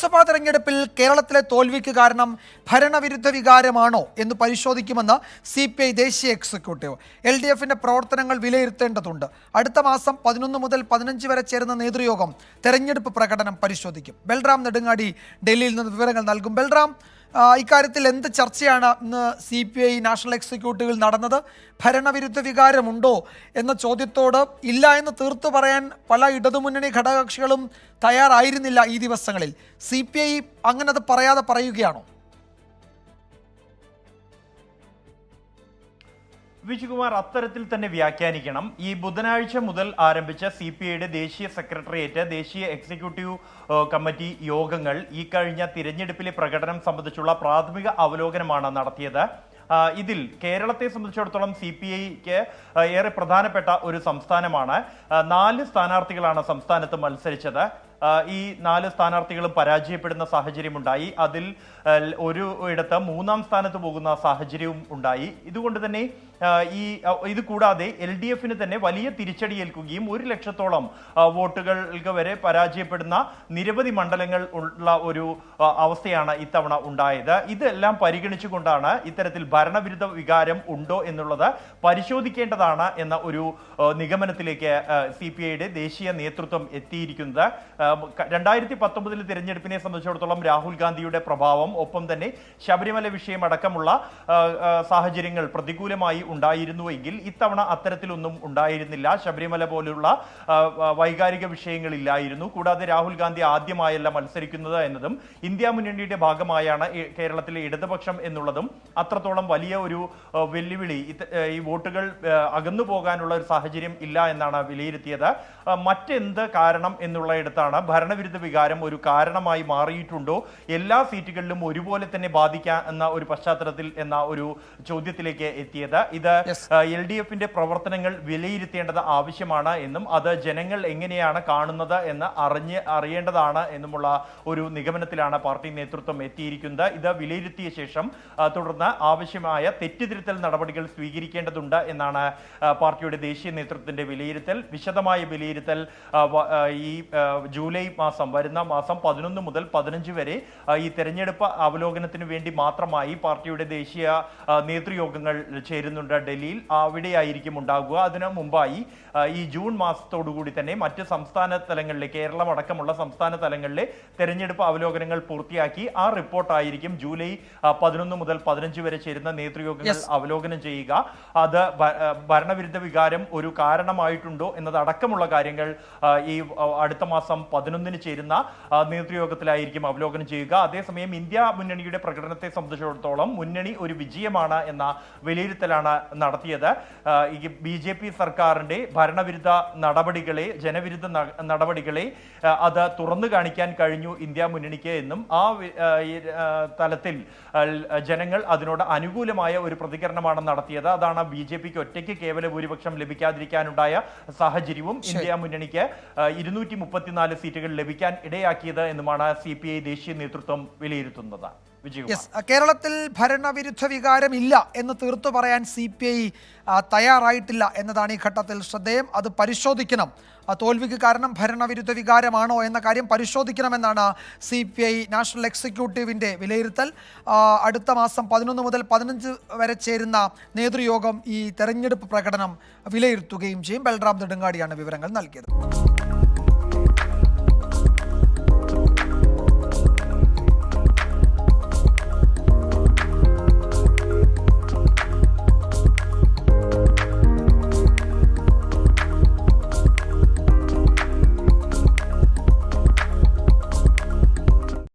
ലോക്സഭാ തെരഞ്ഞെടുപ്പിൽ കേരളത്തിലെ തോൽവിക്ക് കാരണം ഭരണവിരുദ്ധ വികാരമാണോ എന്ന് പരിശോധിക്കുമെന്ന് സി പി ഐ ദേശീയ എക്സിക്യൂട്ടീവ്. എൽ ഡി എഫിന്റെ പ്രവർത്തനങ്ങൾ വിലയിരുത്തേണ്ടതുണ്ട്. അടുത്ത മാസം പതിനൊന്ന് മുതൽ പതിനഞ്ച് വരെ ചേരുന്ന നേതൃയോഗം തെരഞ്ഞെടുപ്പ് പ്രകടനം പരിശോധിക്കും. ബൽറാം നെടുങ്ങാടി ഡൽഹിയിൽ നിന്ന് വിവരങ്ങൾ നൽകും. ബൽറാം ഇക്കാര്യത്തിൽ എന്ത് ചർച്ചയാണ് ഇന്ന് സി പി ഐ നാഷണൽ എക്സിക്യൂട്ടീവിൽ നടന്നത്? ഭരണവിരുദ്ധ വികാരമുണ്ടോ എന്ന ചോദ്യത്തോട് ഇല്ല എന്ന് തീർത്തു പറയാൻ പല ഇടതുമുന്നണി ഘടകകക്ഷികളും തയ്യാറായിരുന്നില്ല ഈ ദിവസങ്ങളിൽ. സി പി ഐ അങ്ങനെ അത് പറയാതെ പറയുകയാണോ? വിജയകുമാർ അത്തരത്തിൽ തന്നെ വ്യാഖ്യാനിക്കണം. ഈ ബുധനാഴ്ച മുതൽ ആരംഭിച്ച സി പി ഐയുടെ ദേശീയ സെക്രട്ടേറിയറ്റ് ദേശീയ എക്സിക്യൂട്ടീവ് കമ്മിറ്റി യോഗങ്ങൾ ഈ കഴിഞ്ഞ തിരഞ്ഞെടുപ്പിലെ പ്രകടനം സംബന്ധിച്ചുള്ള പ്രാഥമിക അവലോകനമാണ് നടത്തിയത്. ഇതിൽ കേരളത്തെ സംബന്ധിച്ചിടത്തോളം സി പി ഐക്ക് ഏറെ പ്രധാനപ്പെട്ട ഒരു സംസ്ഥാനമാണ്. നാല് സ്ഥാനാർത്ഥികളാണ് സംസ്ഥാനത്ത് മത്സരിച്ചത്. ഈ നാല് സ്ഥാനാർത്ഥികളും പരാജയപ്പെടുന്ന സാഹചര്യമുണ്ടായി. അതിൽ ഒരു ഇടത്ത് മൂന്നാം സ്ഥാനത്ത് പോകുന്ന സാഹചര്യവും ഉണ്ടായി. ഇതുകൊണ്ട് തന്നെ ഈ ഇത് കൂടാതെ എൽ ഡി എഫിന് തന്നെ വലിയ തിരിച്ചടി ഏൽക്കുകയും ഒരു ലക്ഷത്തോളം വോട്ടുകൾക്ക് വരെ പരാജയപ്പെടുന്ന നിരവധി മണ്ഡലങ്ങൾ ഉള്ള ഒരു അവസ്ഥയാണ് ഇത്തവണ ഉണ്ടായത്. ഇതെല്ലാം പരിഗണിച്ചുകൊണ്ടാണ് ഇത്തരത്തിൽ ഭരണവിരുദ്ധ വികാരം ഉണ്ടോ എന്നുള്ളത് പരിശോധിക്കേണ്ടതാണ് എന്ന ഒരു നിഗമനത്തിലേക്ക് സി പി ഐയുടെ ദേശീയ നേതൃത്വം എത്തിയിരിക്കുന്നത്. രണ്ടായിരത്തി പത്തൊമ്പതിലെ തിരഞ്ഞെടുപ്പിനെ സംബന്ധിച്ചിടത്തോളം രാഹുൽ ഗാന്ധിയുടെ പ്രഭാവം ഒപ്പം തന്നെ ശബരിമല വിഷയം അടക്കമുള്ള സാഹചര്യങ്ങൾ പ്രതികൂലമായി ഉണ്ടായിരുന്നുവെങ്കിൽ ഇത്തവണ അത്തരത്തിലൊന്നും ഉണ്ടായിരുന്നില്ല. ശബരിമല പോലുള്ള വൈകാരിക വിഷയങ്ങളില്ലായിരുന്നു. കൂടാതെ രാഹുൽ ഗാന്ധി ആദ്യമായല്ല മത്സരിക്കുന്നത് എന്നതും ഇന്ത്യ മുന്നണിയുടെ ഭാഗമായാണ് കേരളത്തിലെ ഇടതുപക്ഷം എന്നുള്ളതും അത്രത്തോളം വലിയ ഒരു വെല്ലുവിളി. ഈ വോട്ടുകൾ അകന്നു പോകാനുള്ള ഒരു സാഹചര്യം ഇല്ല എന്നാണ് വിലയിരുത്തിയത്. മറ്റെന്ത് കാരണം എന്നുള്ളയിടത്താണ് ഭരണവിരുദ്ധ വികാരം ഒരു കാരണമായി മാറിയിട്ടുണ്ടോ? എല്ലാ സീറ്റുകളിലും ഒരുപോലെ തന്നെ ബാധിക്കാം എന്ന ഒരു പശ്ചാത്തലത്തിൽ എന്ന ഒരു ചോദ്യത്തിലേക്ക് എത്തിയത്. ഇത്. എൽ ഡി എഫിന്റെ പ്രവർത്തനങ്ങൾ വിലയിരുത്തേണ്ടത് ആവശ്യമാണ് എന്നും അത് ജനങ്ങൾ എങ്ങനെയാണ് കാണുന്നത് എന്ന് അറിഞ്ഞ് അറിയേണ്ടതാണ് എന്നുമുള്ള ഒരു നിഗമനത്തിലാണ് പാർട്ടി നേതൃത്വം എത്തിയിരിക്കുന്നത്. ഇത് വിലയിരുത്തിയ ശേഷം തുടർന്ന് ആവശ്യമായ തെറ്റുതിരുത്തൽ നടപടികൾ സ്വീകരിക്കേണ്ടതുണ്ട് എന്നാണ് പാർട്ടിയുടെ ദേശീയ നേതൃത്വത്തിന്റെ വിലയിരുത്തൽ. വിശദമായ വിലയിരുത്തൽ ഈ ആ, ജൂലൈ മാസം വരുന്ന മാസം പതിനൊന്ന് മുതൽ പതിനഞ്ച് വരെ ഈ തെരഞ്ഞെടുപ്പ് അവലോകനത്തിന് വേണ്ടി മാത്രമായി പാർട്ടിയുടെ ദേശീയ നേതൃയോഗങ്ങൾ ചേരുന്നുണ്ട് ഡൽഹിയിൽ. അവിടെയായിരിക്കും ഉണ്ടാകുക അതിനു മുമ്പായി ഈ ജൂൺ മാസത്തോടുകൂടി തന്നെ മറ്റ് സംസ്ഥാന തലങ്ങളിലെ കേരളം അടക്കമുള്ള സംസ്ഥാന തലങ്ങളിലെ തെരഞ്ഞെടുപ്പ് അവലോകനങ്ങൾ പൂർത്തിയാക്കി ആ റിപ്പോർട്ടായിരിക്കും ജൂലൈ പതിനൊന്ന് മുതൽ പതിനഞ്ച് വരെ ചേരുന്ന നേതൃയോഗങ്ങൾ അവലോകനം ചെയ്യുക. അത് ഭരണവിരുദ്ധ വികാരം ഒരു കാരണമായിട്ടുണ്ടോ എന്നതടക്കമുള്ള കാര്യങ്ങൾ ഈ അടുത്ത മാസം പതിനൊന്നിന് ചേരുന്ന നേതൃയോഗത്തിലായിരിക്കും അവലോകനം ചെയ്യുക. അതേസമയം ഇന്ത്യ മുന്നണിയുടെ പ്രകടനത്തെ സംബന്ധിച്ചിടത്തോളം മുന്നണി ഒരു വിജയമാണ് എന്ന വിലയിരുത്തലാണ് നടത്തിയത്. ഈ ബി ജെ പി സർക്കാരിന്റെ ഭരണവിരുദ്ധ നടപടികളെ ജനവിരുദ്ധ നടപടികളെ അത് തുറന്നു കാണിക്കാൻ കഴിഞ്ഞു ഇന്ത്യ മുന്നണിക്ക് എന്നും ആ തലത്തിൽ ജനങ്ങൾ അതിനോട് അനുകൂലമായ ഒരു പ്രതികരണമാണ് നടത്തിയത്. അതാണ് ബി ജെ പിക്ക് ഒറ്റയ്ക്ക് കേവല ഭൂരിപക്ഷം ലഭിക്കാതിരിക്കാനുണ്ടായ സാഹചര്യവും ഇന്ത്യ മുന്നണിക്ക് ഇരുന്നൂറ്റി മുപ്പത്തിനാല് സീറ്റുകൾ ലഭിക്കാൻ ഇടയാക്കിയത് എന്നുമാണ് സി പി ഐ ദേശീയ നേതൃത്വം വിലയിരുത്തുന്നത്. കേരളത്തിൽ ഭരണവിരുദ്ധ വികാരം ഇല്ല എന്ന് തീർത്തു പറയാൻ സി പി ഐ തയ്യാറായിട്ടില്ല എന്നതാണ് ഈ ഘട്ടത്തിൽ ശ്രദ്ധേയം. അത് പരിശോധിക്കണം. തോൽവിക്ക് കാരണം ഭരണവിരുദ്ധ വികാരമാണോ എന്ന കാര്യം പരിശോധിക്കണമെന്നാണ് സി പി ഐ നാഷണൽ എക്സിക്യൂട്ടീവിന്റെ വിലയിരുത്തൽ. അടുത്ത മാസം പതിനൊന്ന് മുതൽ പതിനഞ്ച് വരെ ചേരുന്ന നേതൃയോഗം ഈ തെരഞ്ഞെടുപ്പ് പ്രകടനം വിലയിരുത്തുകയും ചെയ്യും. ബൽറാം നെടുങ്ങാടിയാണ് വിവരങ്ങൾ നൽകിയത്.